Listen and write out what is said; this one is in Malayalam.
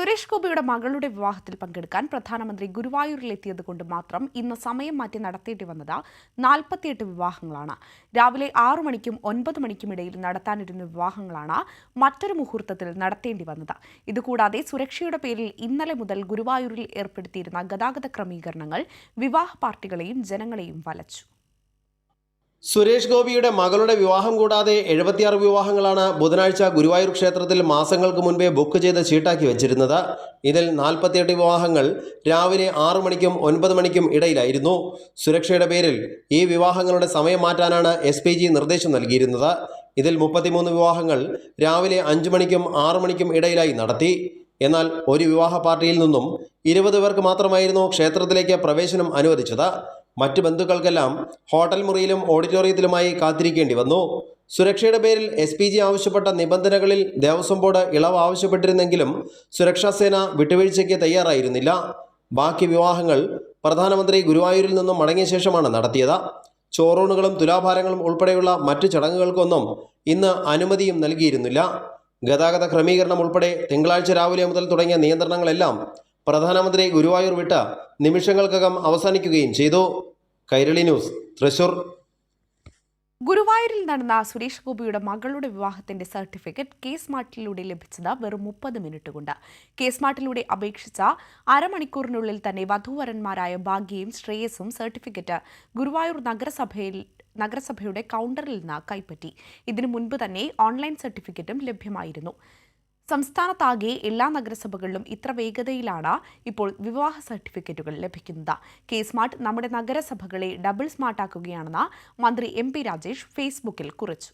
സുരേഷ് ഗോപിയുടെ മകളുടെ വിവാഹത്തിൽ പങ്കെടുക്കാൻ പ്രധാനമന്ത്രി ഗുരുവായൂരിൽ എത്തിയതുകൊണ്ട് മാത്രം ഇന്ന് സമയം മാറ്റി നടത്തേണ്ടി വന്നത് നാൽപ്പത്തിയെട്ട് വിവാഹങ്ങളാണ്. രാവിലെ ആറു മണിക്കും ഒൻപത് മണിക്കും ഇടയിൽ നടത്താനിരുന്ന വിവാഹങ്ങളാണ് മറ്റൊരു മുഹൂർത്തത്തിൽ നടത്തേണ്ടി വന്നത്. ഇതുകൂടാതെ സുരക്ഷയുടെ പേരിൽ ഇന്നലെ മുതൽ ഗുരുവായൂരിൽ ഏർപ്പെടുത്തിയിരുന്ന ഗതാഗത ക്രമീകരണങ്ങൾ വിവാഹ പാർട്ടികളെയും ജനങ്ങളെയും വലച്ചു. സുരേഷ് ഗോപിയുടെ മകളുടെ വിവാഹം കൂടാതെ എഴുപത്തിയാറ് വിവാഹങ്ങളാണ് ബുധനാഴ്ച ഗുരുവായൂർ ക്ഷേത്രത്തിൽ മാസങ്ങൾക്ക് മുൻപേ ബുക്ക് ചെയ്ത് ചീട്ടാക്കി വെച്ചിരുന്നത്. ഇതിൽ നാൽപ്പത്തിയെട്ട് വിവാഹങ്ങൾ രാവിലെ ആറു മണിക്കും ഒൻപത് മണിക്കും ഇടയിലായിരുന്നു. സുരക്ഷയുടെ പേരിൽ ഈ വിവാഹങ്ങളുടെ സമയം മാറ്റാനാണ് എസ് നിർദ്ദേശം നൽകിയിരുന്നത്. ഇതിൽ മുപ്പത്തിമൂന്ന് വിവാഹങ്ങൾ രാവിലെ അഞ്ചു മണിക്കും ആറു മണിക്കും ഇടയിലായി നടത്തി. എന്നാൽ ഒരു വിവാഹ പാർട്ടിയിൽ നിന്നും ഇരുപത് പേർക്ക് മാത്രമായിരുന്നു ക്ഷേത്രത്തിലേക്ക് പ്രവേശനം അനുവദിച്ചത്. മറ്റ് ബന്ധുക്കൾക്കെല്ലാം ഹോട്ടൽ മുറിയിലും ഓഡിറ്റോറിയത്തിലുമായി കാത്തിരിക്കേണ്ടി വന്നു. സുരക്ഷയുടെ പേരിൽ എസ് പി ജി ആവശ്യപ്പെട്ട നിബന്ധനകളിൽ ദേവസ്വം ബോർഡ് ഇളവ് ആവശ്യപ്പെട്ടിരുന്നെങ്കിലും സുരക്ഷാസേന വിട്ടുവീഴ്ചയ്ക്ക് തയ്യാറായിരുന്നില്ല. ബാക്കി വിവാഹങ്ങൾ പ്രധാനമന്ത്രി ഗുരുവായൂരിൽ നിന്നും മടങ്ങിയ ശേഷമാണ് നടത്തിയത്. ചോറൂണുകളും തുലാഭാരങ്ങളും ഉൾപ്പെടെയുള്ള മറ്റു ചടങ്ങുകൾക്കൊന്നും ഇന്ന് അനുമതിയും നൽകിയിരുന്നില്ല. ഗതാഗത ക്രമീകരണം ഉൾപ്പെടെ തിങ്കളാഴ്ച രാവിലെ മുതൽ തുടങ്ങിയ നിയന്ത്രണങ്ങളെല്ലാം പ്രധാനമന്ത്രി ഗുരുവായൂർ വിട്ട നിമിഷങ്ങൾക്കകം അവസാനിക്കുകയും ചെയ്തു. കൈരളി ന്യൂസ് തൃശൂർ. ഗുരുവായൂരിൽ നടന്ന സുരേഷ് ഗോപിയുടെ മകളുടെ വിവാഹത്തിന്റെ സർട്ടിഫിക്കറ്റ് കെ സ്മാർട്ടിലൂടെ ലഭിച്ചത് വെറും മുപ്പത് മിനിറ്റ് കൊണ്ട്. കെ സ്മാർട്ടിലൂടെ അപേക്ഷിച്ച അരമണിക്കൂറിനുള്ളിൽ തന്നെ വധൂവരന്മാരായ ഭാഗ്യയും ശ്രേയസും സർട്ടിഫിക്കറ്റ് ഗുരുവായൂർ നഗരസഭയിൽ നഗരസഭയുടെ കൗണ്ടറിൽ നിന്ന് കൈപ്പറ്റി. ഇതിനു മുൻപ് തന്നെ ഓൺലൈൻ സർട്ടിഫിക്കറ്റും ലഭ്യമായിരുന്നു. സംസ്ഥാനത്താകെ എല്ലാ നഗരസഭകളിലും ഇത്ര വേഗതയിലാണ് ഇപ്പോൾ വിവാഹ സർട്ടിഫിക്കറ്റുകൾ ലഭിക്കുന്നത്. കെ സ്മാർട്ട് നമ്മുടെ നഗരസഭകളെ ഡബിൾ സ്മാർട്ടാക്കുകയാണെന്ന് മന്ത്രി എം പി രാജേഷ് ഫേസ്ബുക്കിൽ കുറിച്ചു.